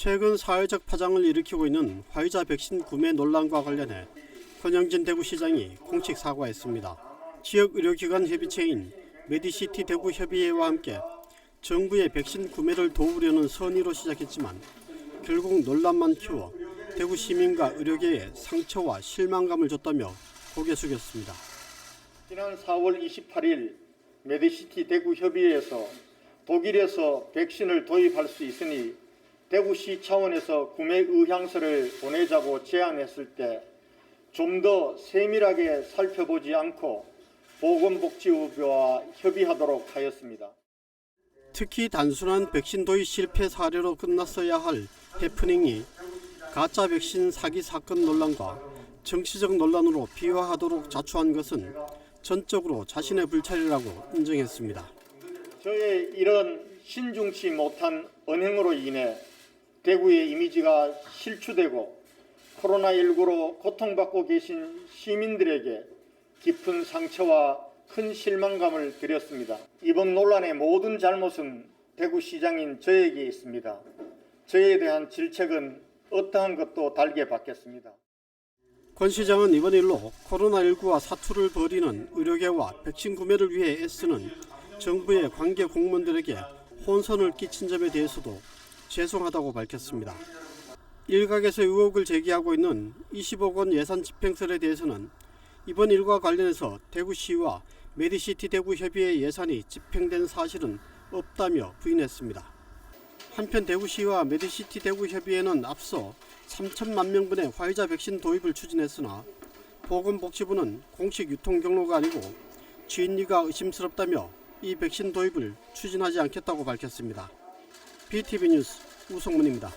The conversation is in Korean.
최근 사회적 파장을 일으키고 있는 화이자 백신 구매 논란과 관련해 권영진 대구시장이 공식 사과했습니다. 지역 의료기관 협의체인 메디시티 대구 협의회와 함께 정부의 백신 구매를 도우려는 선의로 시작했지만 결국 논란만 키워 대구 시민과 의료계에 상처와 실망감을 줬다며 고개 숙였습니다. 지난 4월 28일 메디시티 대구 협의회에서 독일에서 백신을 도입할 수 있으니 대구시 차원에서 구매 의향서를 보내자고 제안했을 때 좀 더 세밀하게 살펴보지 않고 보건복지부와 협의하도록 하였습니다. 특히 단순한 백신 도입 실패 사례로 끝났어야 할 해프닝이 가짜 백신 사기 사건 논란과 정치적 논란으로 비화하도록 자초한 것은 전적으로 자신의 불찰이라고 인정했습니다. 저의 이런 신중치 못한 언행으로 인해 대구의 이미지가 실추되고 코로나19로 고통받고 계신 시민들에게 깊은 상처와 큰 실망감을 드렸습니다. 이번 논란의 모든 잘못은 대구시장인 저에게 있습니다. 저에 대한 질책은 어떠한 것도 달게 받겠습니다. 권 시장은 이번 일로 코로나19와 사투를 벌이는 의료계와 백신 구매를 위해 애쓰는 정부의 관계 공무원들에게 혼선을 끼친 점에 대해서도 죄송하다고 밝혔습니다. 일각에서 의혹을 제기하고 있는 20억 원 예산 집행설에 대해서는 이번 일과 관련해서 대구시와 메디시티 대구협의회 예산이 집행된 사실은 없다며 부인했습니다. 한편 대구시와 메디시티 대구협의회는 앞서 3천만 명분의 화이자 백신 도입을 추진했으나 보건복지부는 공식 유통 경로가 아니고 주인리가 의심스럽다며 이 백신 도입을 추진하지 않겠다고 밝혔습니다. BTV 뉴스 우성문입니다.